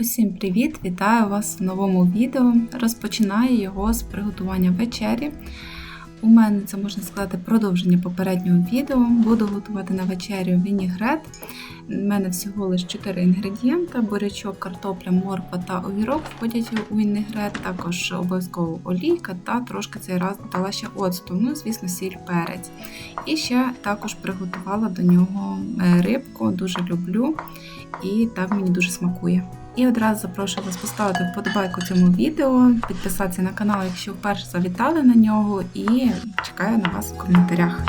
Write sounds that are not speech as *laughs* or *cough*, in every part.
Усім привіт! Вітаю вас в новому відео. Розпочинаю його з приготування вечері. У мене це можна сказати продовження попереднього відео. Буду готувати на вечерю вінігрет. У мене всього лише 4 інгредієнти: бурячок, картопля, морква та огірок входять у вінігрет, також обов'язково олійка та трошки цей раз додала ще оцту, ну, звісно, сіль перець. І ще також приготувала до нього е, рибку, дуже люблю і так мені дуже смакує. І одразу запрошую вас поставити вподобайку цьому відео, підписатися на канал, якщо вперше завітали на нього, і чекаю на вас в коментарях.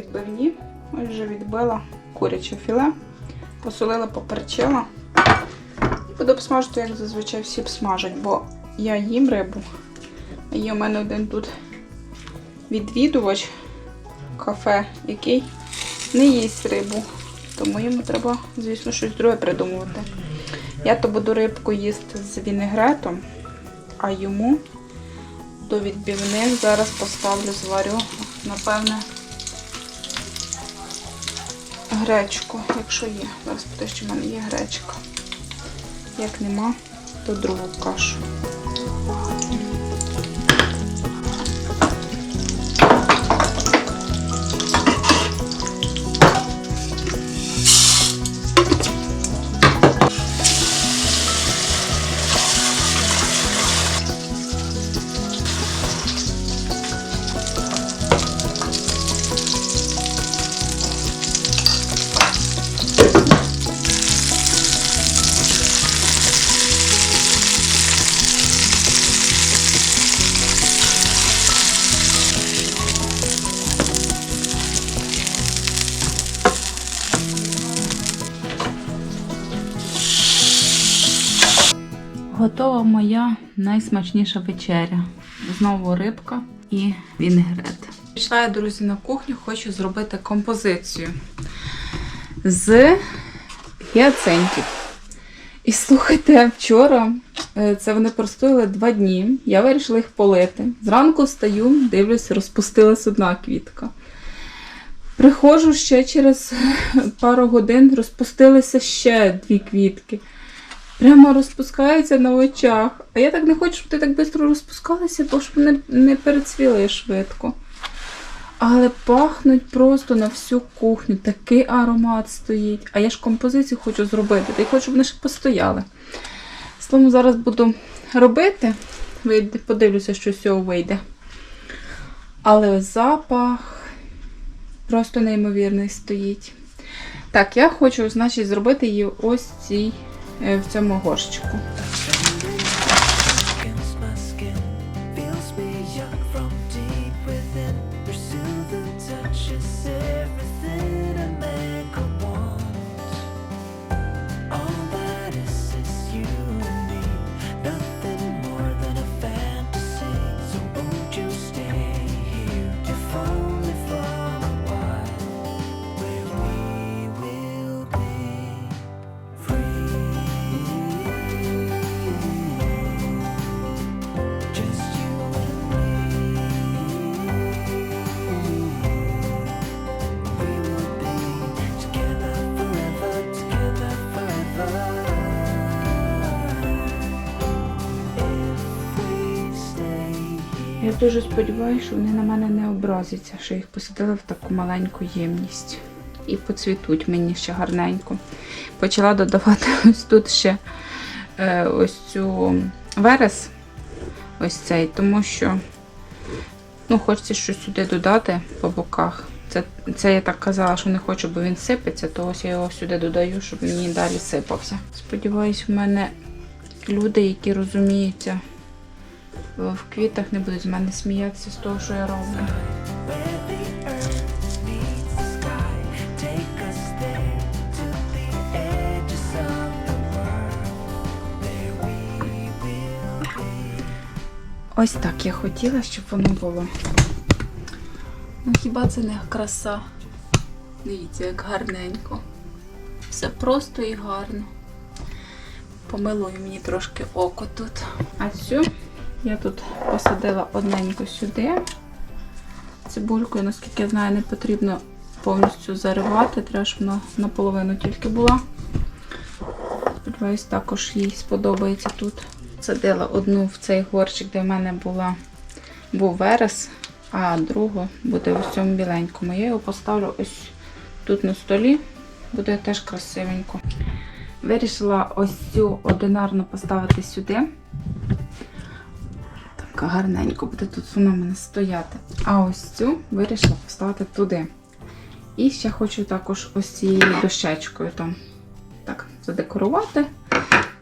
Відбивні. Ось вже відбила куряче філе, посолила, поперчила. І буду обсмажити, як зазвичай всі обсмажать, бо я їм рибу. Є у мене один тут відвідувач кафе, який не їсть рибу. Тому йому треба, звісно, щось друге придумувати. Я то буду рибку їсти з вінегретом, а йому до відбивних зараз поставлю, зварю, напевне, гречку, якщо є. Зараз те, що в мене є гречка. Як нема, то другу кашу. Готова моя найсмачніша вечеря. Знову рибка і вінегрет. Пішла я, друзі, на кухню, хочу зробити композицію з гіацинтів. І слухайте, вчора е, це вони простояли два дні. Я вирішила їх полити. Зранку встаю, дивлюся, розпустилась одна квітка. Приходжу ще через пару годин, розпустилися ще дві квітки. Прямо розпускаються на очах. А я так не хочу, щоб ти так швидко розпускалися, бо щоб не, не перецвіли швидко. Але пахнуть просто на всю кухню. Такий аромат стоїть. А я ж композицію хочу зробити. Та й хочу, щоб вони ще постояли. Словом, зараз буду робити. Подивлюся, що з цього вийде. Але запах просто неймовірний стоїть. Так, я хочу, значить, зробити її ось цій в цьому горщику. Pursue the touches, everything me young дуже сподіваюся, що вони на мене не образяться, що їх посадили в таку маленьку ємність. І поцвітуть мені ще гарненько. Почала додавати *laughs* ось тут ще е, ось цю верес, ось цей, тому що ну, хочеться щось сюди додати по боках. Це, це я так казала, що не хочу, бо він сипеться, то ось я його сюди додаю, щоб він далі сипався. Сподіваюсь, в мене люди, які розуміються в квітах, не будуть з мене сміятися з того, що я роблю. Ось так я хотіла, щоб воно було. Ну хіба це не краса? Дивіться, як гарненько. Все просто і гарно. Помилую мені трошки око тут. А цю я тут посадила одненько сюди. Цибулькою, наскільки я знаю, не потрібно повністю заривати. Треба, щоб вона наполовину тільки була. Сподіваюсь, також їй сподобається тут. Садила одну в цей горщик, де в мене була, був верес, а другу буде в цьому біленькому. Я його поставлю ось тут на столі, буде теж красивенько. Вирішила ось цю одинарну поставити сюди. Гарненько буде тут вона в мене стояти. А ось цю вирішила поставити туди. І ще хочу також ось цією дощечкою там так задекорувати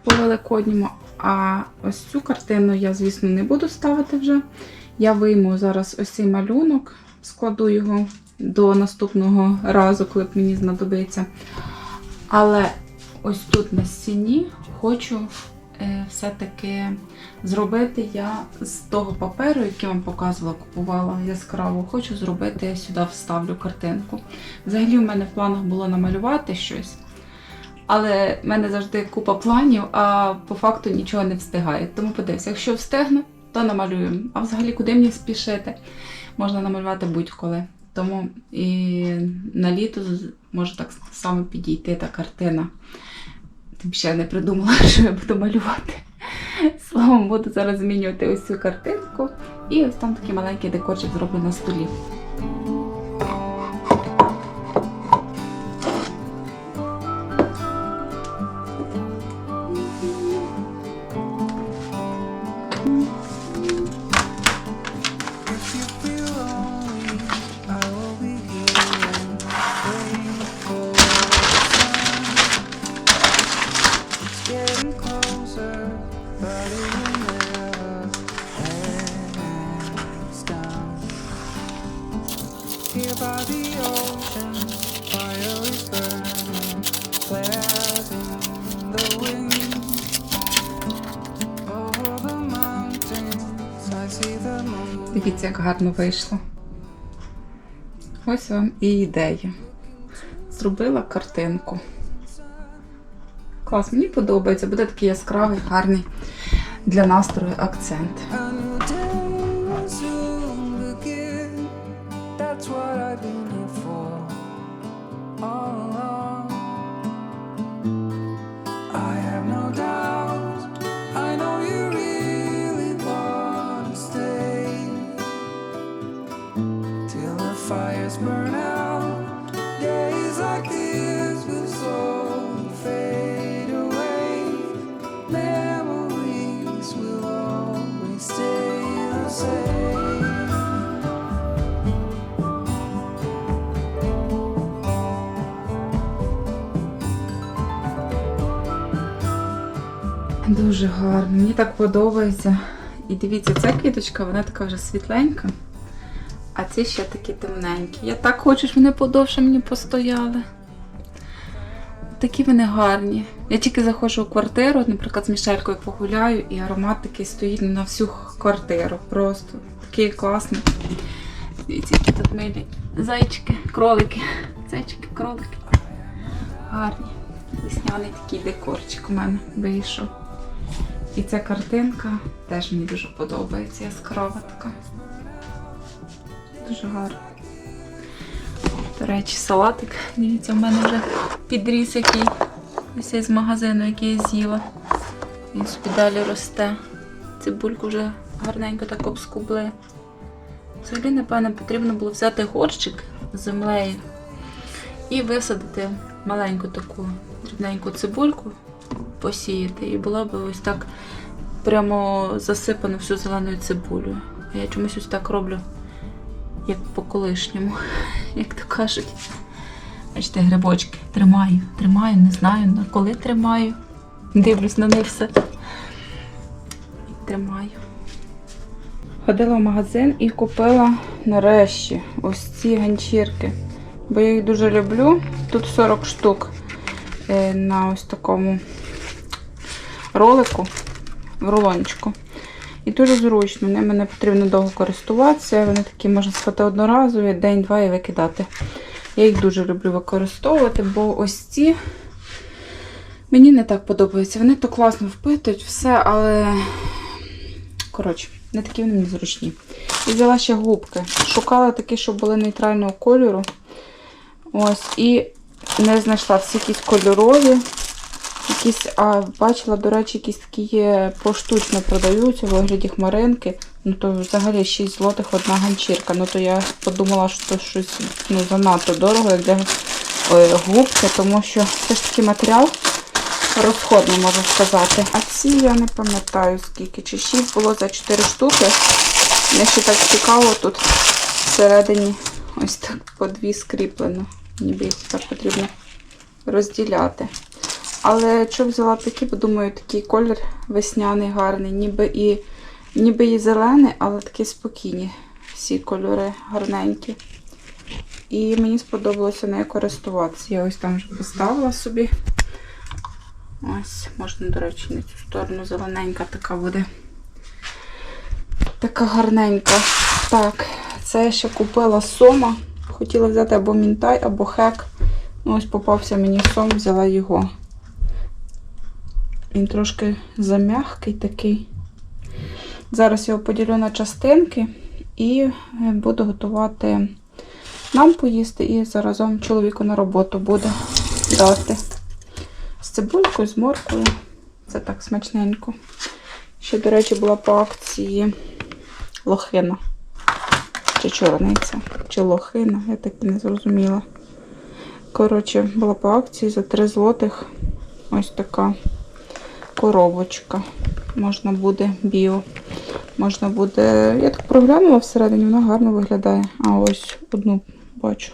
по великодньому. А ось цю картину я, звісно, не буду ставити вже. Я вийму зараз ось цей малюнок, складу його до наступного разу, коли б мені знадобиться. Але ось тут на стіні хочу все-таки зробити я з того паперу, який вам показувала, купувала яскраво, хочу зробити, я сюди вставлю картинку. Взагалі, в мене в планах було намалювати щось. Але в мене завжди купа планів, а по факту нічого не встигає. Тому подивися, якщо встигну, то намалюю. А взагалі, куди мені спішити? Можна намалювати будь-коли. Тому і на літо може так само підійти та картина. Тим ще не придумала, *laughs* що я буду малювати. Словом, буду зараз змінювати ось цю картинку. І ось там такий маленький декорчик зроблю на столі. Гарно вийшло. Ось вам і ідея. Зробила картинку. Клас, мені подобається, буде такий яскравий, гарний для настрою акцент. That's what I've been here for all Дуже гарно, мені так подобається. І дивіться, ця квіточка, вона така вже світленька, а ці ще такі темненькі. Я так хочу, щоб вони подовше мені постояли. Такі вони гарні. Я тільки заходжу у квартиру, наприклад, з Мішелькою погуляю, і аромат такий стоїть на всю квартиру. Просто такий класний. Дивіться, які тут милі зайчики, кролики. Зайчики, кролики. Гарні. Весняний такий декорчик у мене вийшов. І ця картинка теж мені дуже подобається, яскрава така. Дуже гарно. До речі, салатик. Дивіться, в мене вже підріс який. Ось з магазину, який я з'їла. Він собі далі росте. Цибульку вже гарненько так обскубли. Взагалі, напевно, потрібно було взяти горщик з землею і висадити маленьку таку дрібненьку цибульку, посіяти. І було б ось так прямо засипано всю зеленою цибулею. А я чомусь ось так роблю, як по колишньому, *laughs* як то кажуть. Бачите, грибочки. Тримаю, тримаю, не знаю, на коли тримаю. Дивлюсь на них все. Тримаю. Ходила в магазин і купила нарешті ось ці ганчірки. Бо я їх дуже люблю. Тут 40 штук е, на ось такому ролику, в рулончику. І дуже зручно. Ними не потрібно довго користуватися. Вони такі, можна сказати, одноразові, день-два і викидати. Я їх дуже люблю використовувати, бо ось ці мені не так подобаються. Вони то класно впитують, все, але коротше, не такі вони мені зручні. І взяла ще губки. Шукала такі, щоб були нейтрального кольору. Ось, і не знайшла всі якісь кольорові. Якісь, а бачила, до речі, якісь такі поштучно продаються в вигляді хмаринки. Ну то взагалі 6 злотих одна ганчірка. Ну то я подумала, що це щось ну, занадто дорого, як для ой, губки, тому що це ж такий матеріал розходний, можу сказати. А ці я не пам'ятаю скільки. Чи 6 було за 4 штуки. Мені ще так цікаво, тут всередині ось так по дві скріплено. Ніби їх так потрібно розділяти. Але що взяла такі, бо думаю, такий колір весняний, гарний, ніби і ніби і зелений, але такі спокійні. Всі кольори гарненькі. І мені сподобалося нею користуватися. Я ось там вже поставила собі. Ось, можна, до речі, на цю сторону зелененька така буде. Така гарненька. Так, це я ще купила сома. Хотіла взяти або мінтай, або хек. Ну, ось попався мені сом, взяла його. Він трошки замягкий такий. Зараз його поділю на частинки і е, буду готувати нам поїсти, і заразом чоловіку на роботу буде дати. З цибулькою, з моркою. Це так смачненько. Ще, до речі, була по акції лохина. Чи чорниця, чи лохина, я так і не зрозуміла. Коротше, була по акції за 3 злотих. Ось така коробочка. Можна буде біо. Можна буде. Я так проглянула всередині, вона гарно виглядає. А ось одну бачу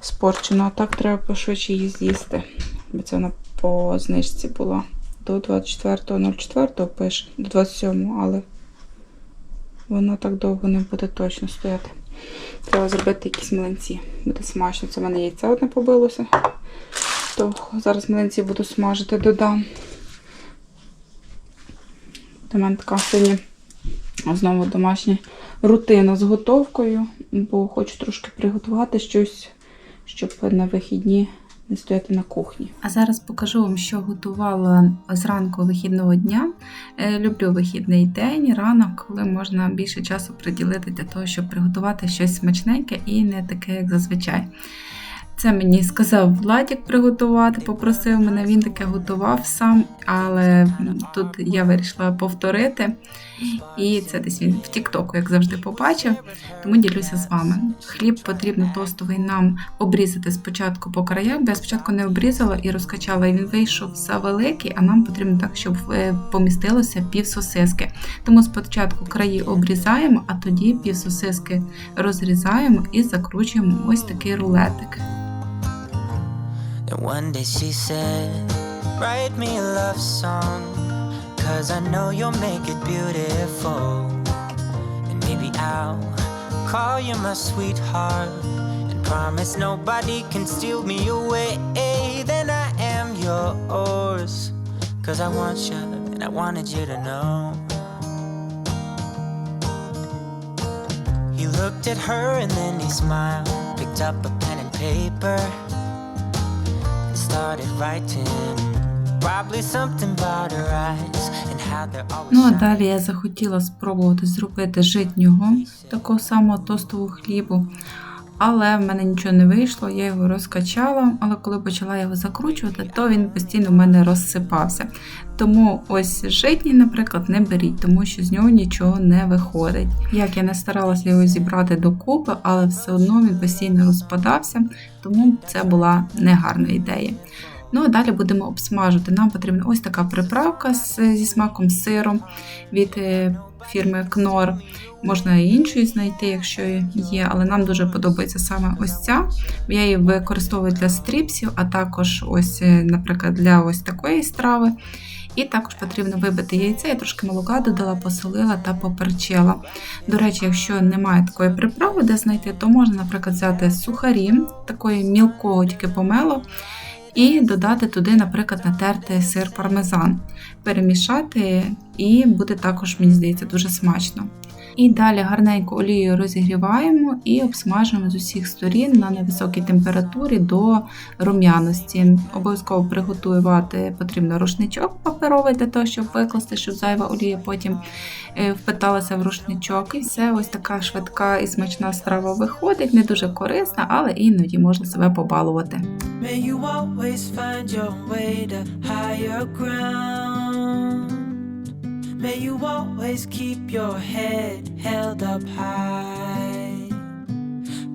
спорчену. А так треба пошвидше її з'їсти. Бо це вона по знижці була. До 24.04 пише, до 27, але воно так довго не буде точно стояти. Треба зробити якісь млинці. Буде смачно. Це в мене яйце одне побилося. То зараз млинці буду смажити, додам. До мене така сьогодні знову домашня рутина з готовкою, бо хочу трошки приготувати щось, щоб на вихідні не стояти на кухні. А зараз покажу вам, що готувала зранку вихідного дня. Е, Люблю вихідний день, ранок, коли можна більше часу приділити для того, щоб приготувати щось смачненьке і не таке, як зазвичай. Це мені сказав Владік приготувати, попросив мене, він таке готував сам, але тут я вирішила повторити. І це десь він в Тіктоку, як завжди, побачив, тому ділюся з вами. Хліб потрібно тостовий нам обрізати спочатку по краях, бо я спочатку не обрізала і розкачала, і він вийшов завеликий, а нам потрібно так, щоб е, помістилося пів сосиски. Тому спочатку краї обрізаємо, а тоді пів сосиски розрізаємо і закручуємо ось такий рулетик. And one day she said, Write me a love song, cause I know you'll make it beautiful. And maybe I'll call you my sweetheart, and promise nobody can steal me away. Then I am yours, cause I want you, and I wanted you to know. He looked at her and then he smiled, picked up a pen and paper Ну а далі я захотіла спробувати зробити житнього такого самого тостового хлібу. Але в мене нічого не вийшло, я його розкачала, але коли почала його закручувати, то він постійно в мене розсипався. Тому ось житній, наприклад, не беріть, тому що з нього нічого не виходить. Як я не старалася його зібрати докупи, але все одно він постійно розпадався, тому це була негарна ідея. Ну а далі будемо обсмажувати. Нам потрібна ось така приправка зі смаком сиру від е, фірми Кнор. Можна і іншої знайти, якщо є, але нам дуже подобається саме ось ця. Я її використовую для стріпсів, а також ось, е, наприклад, для ось такої страви. І також потрібно вибити яйце, я трошки молока додала, посолила та поперчила. До речі, якщо немає такої приправи, де знайти, то можна, наприклад, взяти сухарі, такої мілкого тільки помело, і додати туди, наприклад, натертий сир пармезан, перемішати, і буде також, мені здається, дуже смачно. І далі гарненько олією розігріваємо і обсмажуємо з усіх сторін на невисокій температурі до рум'яності. Обов'язково приготувати потрібно рушничок паперовий для того, щоб викласти, щоб зайва олія потім е, впиталася в рушничок. І все ось така швидка і смачна страва виходить, не дуже корисна, але іноді можна себе побалувати. May you always find your way to higher ground. May you always keep your head held up high.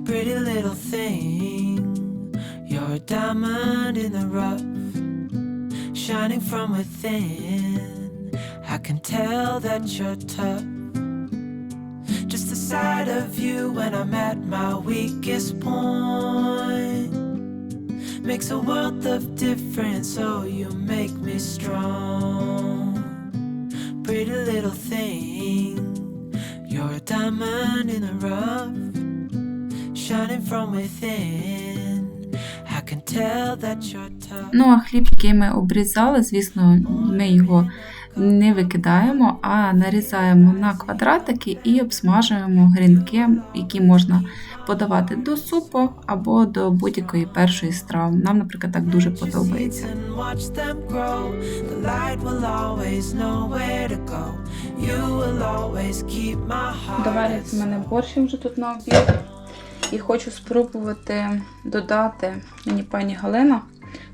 Pretty little thing, you're a diamond in the rough, shining from within. I can tell that you're tough. Just the sight of you when I'm at my weakest point makes a world of difference. Oh, you make me strong. Pretty little thing, you're a diamond in the rough, shining from within. I can tell that you're tough. Ну а хліб, який ми обрізали, звісно, ми його не викидаємо, а нарізаємо на квадратики і обсмажуємо грінки, які можна подавати до супу або до будь-якої першої страви. Нам, наприклад, так дуже подобається. Довариться в мене борщ вже тут на обід. І хочу спробувати додати. Мені пані Галина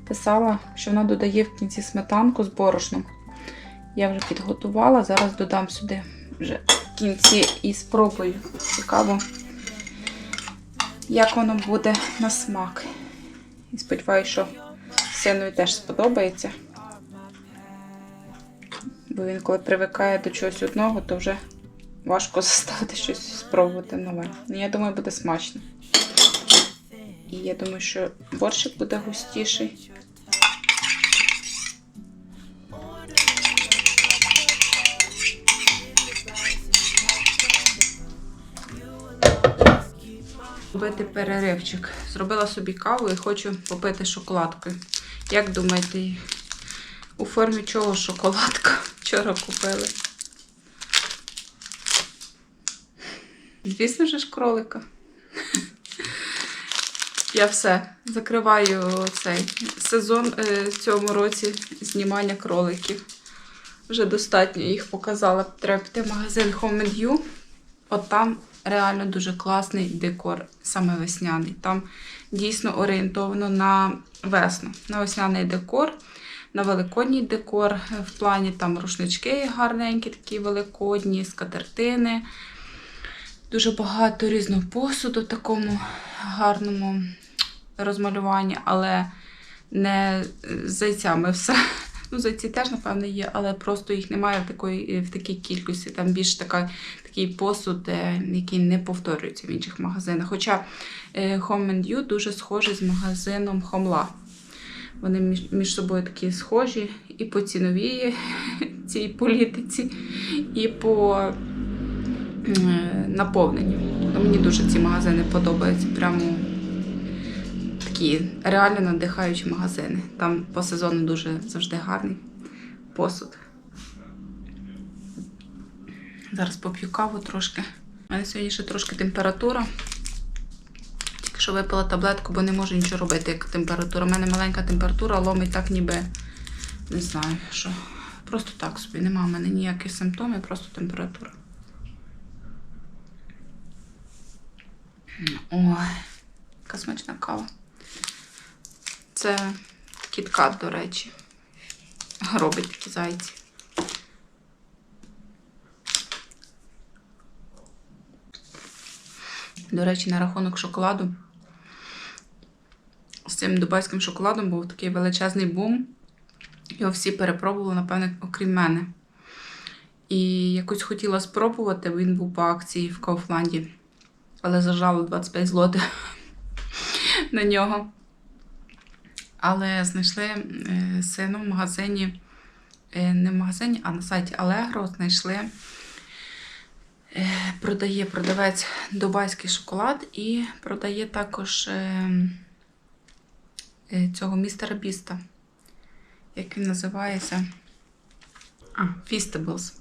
писала, що вона додає в кінці сметанку з борошном. Я вже підготувала, зараз додам сюди вже в кінці і спробую. Цікаво, як воно буде на смак. І сподіваюся, що синові теж сподобається. Бо він, коли привикає до чогось одного, то вже важко *laughs* заставити щось спробувати нове. Ну, я думаю, буде смачно. І я думаю, що борщик буде густіший. Робити переривчик. Зробила собі каву і хочу попити шоколадкою. Як думаєте, у формі чого шоколадка? *laughs* Вчора купили. Звісно ж, кролика. *laughs* Я все закриваю цей сезон е, в цьому році знімання кроликів. Вже достатньо їх показала. Треба піти в магазин Home You. От там реально дуже класний декор, саме весняний. Там дійсно орієнтовано на весну, на весняний декор, на великодній декор. В плані там рушнички гарненькі, такі великодні, скатертини. Дуже багато різного посуду в такому гарному розмалюванні, але не з зайцями все. Ну, зайці теж, напевно, є, але просто їх немає в, такої, в такій кількості. Там більш така, такий посуд, е, який не повторюється в інших магазинах. Хоча е, Home and You дуже схожий з магазином Хомла. Вони між, собою такі схожі і по ціновій *laughs* цій політиці, і по е, наповненню. Мені дуже ці магазини подобаються. Прямо такі реально надихаючі магазини. Там по сезону дуже завжди гарний посуд. Зараз поп'ю каву трошки. У мене сьогодні ще трошки температура. Тільки що випила таблетку, бо не можу нічого робити, як температура. У мене маленька температура, ломить так ніби не знаю що. Просто так собі. Нема в мене ніяких симптомів, просто температура. Ой. Така смачна кава. Це кіткат, до речі. Робить такі зайці. До речі, на рахунок шоколаду. З цим дубайським шоколадом був такий величезний бум. Його всі перепробували, напевне, окрім мене. І якось хотіла спробувати, він був по акції в Кауфланді. Але зажало 25 злотих *laughs* на нього. Але знайшли е, з сином в магазині, е, не в магазині, а на сайті Allegro знайшли. е, Продає продавець дубайський шоколад і продає також цього містера Біста. Як він називається? А, Feastables.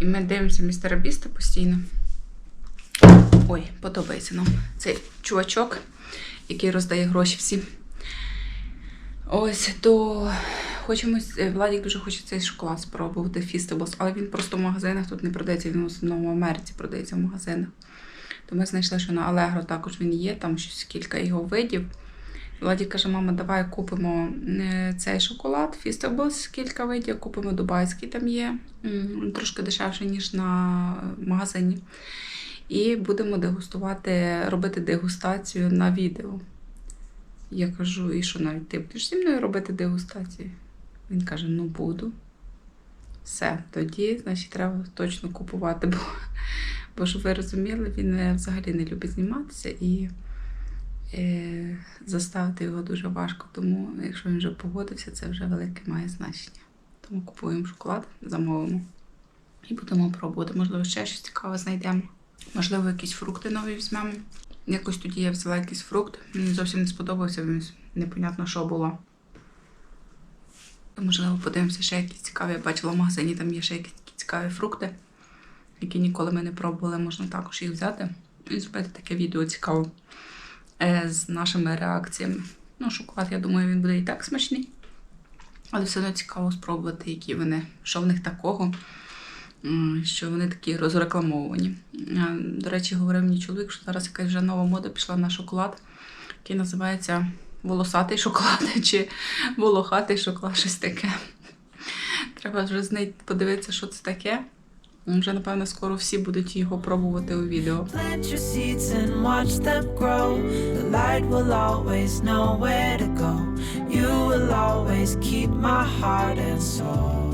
І ми дивимося містера Біста постійно. Ой, подобається нам цей чувачок, який роздає гроші всім. Ось, то хочемо, е, Владик дуже хоче цей шоколад спробувати Feastables, але він просто в магазинах тут не продається, він в основному в Америці продається в магазинах. То ми знайшли, що на Allegro також він є, там щось кілька його видів. Владик каже, мама, давай купимо е, цей шоколад, Feastables, кілька видів, купимо дубайський, там є, трошки дешевше, ніж на магазині. І будемо дегустувати, робити дегустацію на відео. Я кажу, і що навіть ти будеш зі мною робити дегустацію? Він каже: ну буду. Все, тоді, значить, треба точно купувати, бо, бо щоб ви розуміли, він е, взагалі не любить зніматися і е, заставити його дуже важко. Тому, якщо він вже погодився, це вже велике має значення. Тому купуємо шоколад, замовимо і будемо пробувати. Можливо, ще щось цікаве знайдемо. Можливо, якісь фрукти нові візьмемо. Якось тоді я взяла якийсь фрукт, мені зовсім не сподобався, він непонятно, що було. Можливо, подивимося ще якісь цікаві. Я бачила в магазині, там є ще якісь цікаві фрукти, які ніколи ми не пробували, можна також їх взяти і зробити таке відео цікаве е, з нашими реакціями. Ну, шоколад, я думаю, він буде і так смачний. Але все одно цікаво спробувати, які вони, що в них такого, що вони такі розрекламовані. Е, До речі, говорив мені чоловік, що зараз якась вже нова мода пішла на шоколад, який називається волосатий шоколад *laughs* чи волохатий шоколад, щось таке. Треба вже знайти, подивитися, що це таке. Вже, напевно, скоро всі будуть його пробувати у відео. You will always keep my heart and soul.